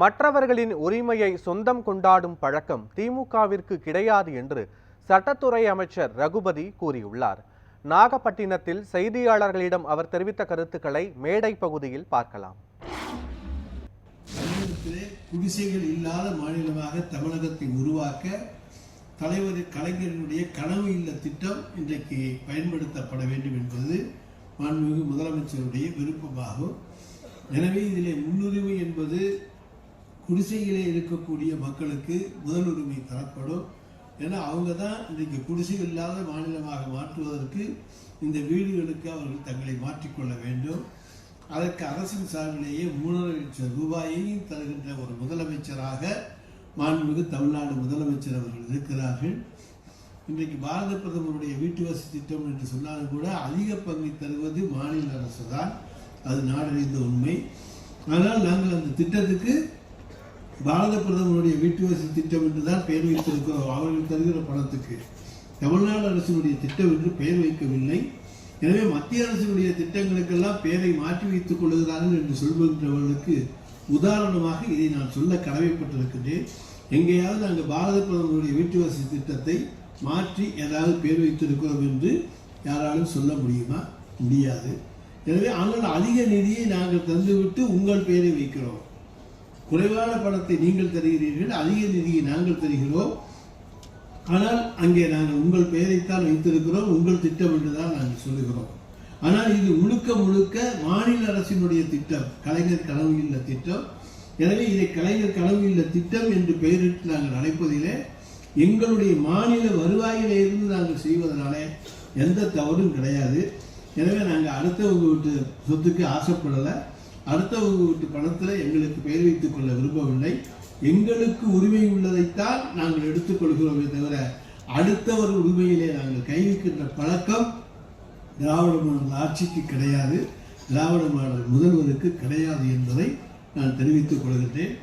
மற்றவர்களின் உரிமையை சொந்தம் கொண்டாடும் பழக்கம் திமுகவிற்கு கிடையாது என்று சட்டத்துறை அமைச்சர் ரகுபதி கூறியுள்ளார். நாகப்பட்டினத்தில் செய்தியாளர்களிடம் அவர் தெரிவித்த கருத்துக்களை மேடை பகுதியில் பார்க்கலாம். குடிசைகள் இல்லாத மாநிலமாக தமிழகத்தை உருவாக்க தலைவர் கலைஞரினுடைய கனவு இல்ல திட்டம் இன்றைக்கு பயன்படுத்தப்பட வேண்டும் என்பது மாண்புமிகு முதலமைச்சருடைய விருப்பமாகும். எனவே இதிலே முன்னுரிமை என்பது குடிசையிலே இருக்கக்கூடிய மக்களுக்கு முதல் உரிமை தரப்படும். ஏன்னா அவங்க தான் இன்றைக்கு குடிசைகள் இல்லாத மாநிலமாக மாற்றுவதற்கு இந்த வீடுகளுக்கு அவர்கள் தங்களை மாற்றிக்கொள்ள வேண்டும். அதற்கு அரசின் சார்பிலேயே மூணரை லட்சம் ரூபாயையும் தருகின்ற ஒரு முதலமைச்சராக மாண்புமிகு தமிழ்நாடு முதலமைச்சர் அவர்கள் இருக்கிறார்கள். இன்றைக்கு பாரத பிரதமருடைய வீட்டு வசதி திட்டம் என்று சொன்னாலும் கூட அதிக பங்கு தருவது மாநில அரசு தான் அது நாடறிந்த உண்மை. ஆனால் நாங்கள் அந்த திட்டத்துக்கு பாரத பிரதமருடைய வீட்டு வசதி திட்டம் என்று தான் பெயர் வைத்திருக்கிறோம் அவர்கள் தருகிற பணத்துக்கு. தமிழ்நாடு அரசினுடைய திட்டம் என்று பெயர் வைக்கவில்லை. எனவே மத்திய அரசினுடைய திட்டங்களுக்கெல்லாம் பெயரை மாற்றி வைத்துக் கொள்கிறார்கள் என்று சொல்கின்றவர்களுக்கு உதாரணமாக இதை நான் சொல்ல கடமைப்பட்டிருக்கின்றேன். எங்கேயாவது நாங்கள் பாரத பிரதமருடைய வீட்டு வசதி திட்டத்தை மாற்றி ஏதாவது பேர் வைத்திருக்கிறோம் என்று யாராலும் சொல்ல முடியுமா? முடியாது. எனவே ஆனால் அதிக நிதியை நாங்கள் தந்துவிட்டு உங்கள் பெயரை வைக்கிறோம். குறைவான பணத்தை நீங்கள் தருகிறீர்கள் அதிக நிதியை நாங்கள் தருகிறோம். ஆனால் அங்கே நாங்கள் உங்கள் பெயரைத்தான் வைத்திருக்கிறோம் உங்கள் திட்டம் என்று தான் நாங்கள் சொல்லுகிறோம். ஆனால் இது முழுக்க முழுக்க மாநில அரசினுடைய திட்டம் கலைஞர் கனவு இல்ல திட்டம். எனவே இதை கலைஞர் கனவு இல்ல திட்டம் என்று பெயரிட்டு நாங்கள் அழைப்பதிலே எங்களுடைய மாநில வருவாயிலிருந்து நாங்கள் செய்வதனால எந்த தவறும் கிடையாது. எனவே நாங்கள் அடுத்தவங்க வீட்டு சொத்துக்கு ஆசைப்படலை. அடுத்தவங்க வீட்டு பணத்தில் எங்களுக்கு பெயர் வைத்துக் கொள்ள விரும்பவில்லை. எங்களுக்கு உரிமை உள்ளதைத்தான் நாங்கள் எடுத்துக்கொள்கிறோமே தவிர அடுத்தவர் உரிமையிலே நாங்கள் கைவிக்கின்ற பழக்கம் திராவிட மாடல் ஆட்சிக்கு கிடையாது. திராவிட மாடல் முதல்வருக்கு கிடையாது என்பதை நான் தெரிவித்துக் கொள்கின்றேன்.